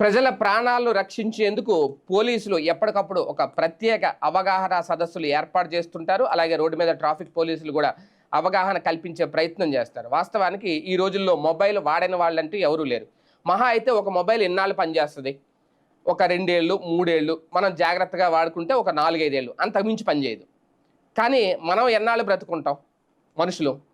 ప్రజల ప్రాణాలను రక్షించేందుకు పోలీసులు ఎప్పటికప్పుడు ఒక ప్రత్యేక అవగాహన సదస్సులు ఏర్పాటు చేస్తుంటారు. అలాగే రోడ్డు మీద ట్రాఫిక్ పోలీసులు కూడా అవగాహన కల్పించే ప్రయత్నం చేస్తారు. వాస్తవానికి ఈ రోజుల్లో మొబైల్ వాడని వాళ్ళంటూ ఎవరూ లేరు. మహా అయితే ఒక మొబైల్ ఎన్నాళ్ళు పనిచేస్తుంది. ఒక రెండేళ్ళు మూడేళ్ళు మనం జాగ్రత్తగా వాడుకుంటే ఒక నాలుగైదేళ్ళు. అంతకుమించి పనిచేయదు. కానీ మనం ఎన్నాళ్ళు బ్రతుకుంటాం మనుషులు?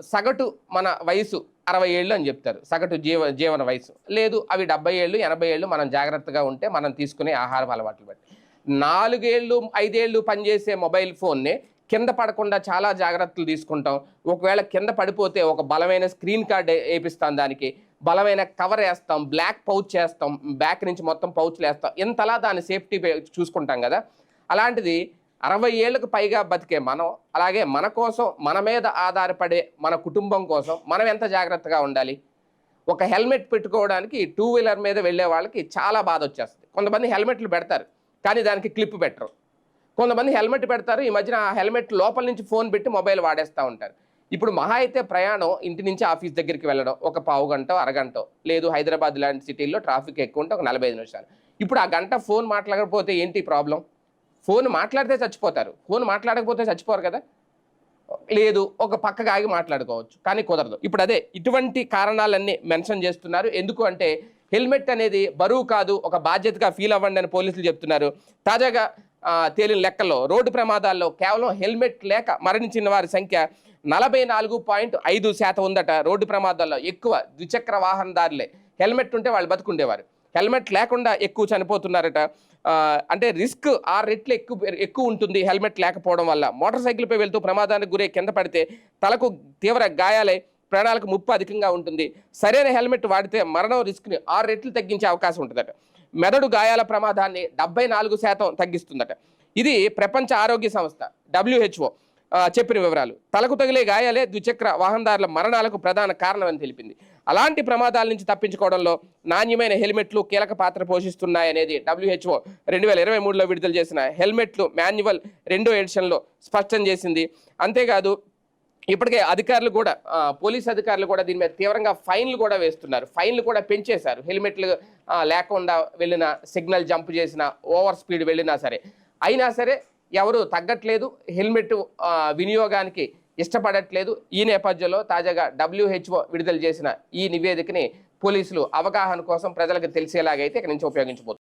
సగటు మన వయసు అరవై ఏళ్ళు అని చెప్తారు. సగటు జీవ జీవన వయసు. లేదు అవి డెబ్బై ఏళ్ళు ఎనభై ఏళ్ళు మనం జాగ్రత్తగా ఉంటే మనం తీసుకునే ఆహారం అలవాట్లు బట్టి. నాలుగేళ్ళు ఐదేళ్ళు పనిచేసే మొబైల్ ఫోన్ని కింద పడకుండా చాలా జాగ్రత్తలు తీసుకుంటాం. ఒకవేళ కింద పడిపోతే ఒక బలమైన స్క్రీన్ కార్డ్ వేపిస్తాం దానికి. బలమైన కవర్ వేస్తాం బ్లాక్ పౌచ్ వేస్తాం బ్యాక్ నుంచి మొత్తం పౌచ్లు వేస్తాం. ఇంతలా దాని సేఫ్టీ చూసుకుంటాం కదా. అలాంటిది అరవై ఏళ్ళకు పైగా బతికే మనం అలాగే మన కోసం మన మీద ఆధారపడే మన కుటుంబం కోసం మనం ఎంత జాగ్రత్తగా ఉండాలి? ఒక హెల్మెట్ పెట్టుకోవడానికి టూ వీలర్ మీద వెళ్ళే వాళ్ళకి చాలా బాధ వచ్చేస్తుంది. కొంతమంది హెల్మెట్లు పెడతారు కానీ దానికి క్లిప్ పెట్టరు. కొంతమంది హెల్మెట్ పెడతారు ఈ మధ్యన ఆ హెల్మెట్ లోపల నుంచి ఫోన్ పెట్టి మొబైల్ వాడేస్తూ ఉంటారు. ఇప్పుడు మహా అయితే ప్రయాణం ఇంటి నుంచి ఆఫీస్ దగ్గరికి వెళ్ళడం ఒక పావు గంట అరగంట లేదు హైదరాబాద్ లాంటి సిటీల్లో ట్రాఫిక్ ఎక్కువ ఉంటే ఒక నలభై ఐదు నిమిషాలు. ఇప్పుడు ఆ గంట ఫోన్ మాట్లాడకపోతే ఏంటి ప్రాబ్లం? ఫోన్ మాట్లాడితే చచ్చిపోతారు. ఫోన్ మాట్లాడకపోతే చచ్చిపోరు కదా? లేదు ఒక పక్కగా ఆగి మాట్లాడుకోవచ్చు కానీ కుదరదు. ఇప్పుడు అదే ఇటువంటి కారణాలన్నీ మెన్షన్ చేస్తున్నారు. ఎందుకు అంటే హెల్మెట్ అనేది బరువు కాదు ఒక బాధ్యతగా ఫీల్ అవ్వండి అని పోలీసులు చెప్తున్నారు. తాజాగా తేలిన లెక్కల్లో రోడ్డు ప్రమాదాల్లో కేవలం హెల్మెట్ లేక మరణించిన వారి సంఖ్య నలభై నాలుగు పాయింట్ ఐదు శాతం ఉందట. రోడ్డు ప్రమాదాల్లో ఎక్కువ ద్విచక్ర వాహనదారులే. హెల్మెట్ ఉంటే వాళ్ళు బతుకుండేవారు. హెల్మెట్ లేకుండా ఎక్కువ చనిపోతున్నారట. అంటే రిస్క్ ఆ రెట్లు ఎక్కువ ఎక్కువ ఉంటుంది హెల్మెట్ లేకపోవడం వల్ల. మోటార్ సైకిల్పై వెళ్తూ ప్రమాదానికి గురై కింద పడితే తలకు తీవ్ర గాయాలై ప్రాణాలకు ముప్పు అధికంగా ఉంటుంది. సరైన హెల్మెట్ వాడితే మరణం రిస్క్ని ఆరు రెట్లు తగ్గించే అవకాశం ఉంటుందట. మెదడు గాయాల ప్రమాదాన్ని డెబ్బై నాలుగు శాతం తగ్గిస్తుందట. ఇది ప్రపంచ ఆరోగ్య సంస్థ డబ్ల్యూహెచ్ఓ చెప్పిన వివరాలు. తలకు తగిలే గాయాలే ద్విచక్ర వాహనదారుల మరణాలకు ప్రధాన కారణమని తెలిపింది. అలాంటి ప్రమాదాల నుంచి తప్పించుకోవడంలో నాణ్యమైన హెల్మెట్లు కీలక పాత్ర పోషిస్తున్నాయనేది డబ్ల్యూహెచ్ఓ రెండు వేల ఇరవై మూడులో విడుదల చేసిన హెల్మెట్లు మాన్యువల్ రెండో ఎడిషన్లో స్పష్టం చేసింది. అంతేకాదు ఇప్పటికే అధికారులు కూడా పోలీస్ అధికారులు కూడా దీని మీద తీవ్రంగా ఫైన్లు కూడా వేస్తున్నారు. ఫైన్లు కూడా పెంచేశారు. హెల్మెట్లు లేకుండా వెళ్ళిన సిగ్నల్ జంప్ చేసిన ఓవర్ స్పీడ్ వెళ్ళినా సరే. అయినా సరే ఎవరు తగ్గట్లేదు. హెల్మెట్ వినియోగానికి ఇష్టపడట్లేదు. ఈ నేపథ్యంలో తాజాగా డబ్ల్యూహెచ్ఓ విడుదల చేసిన ఈ నివేదికని పోలీసులు అవగాహన కోసం ప్రజలకు తెలిసేలాగైతే ఇక్కడి నుంచి ఉపయోగించబోతున్నారు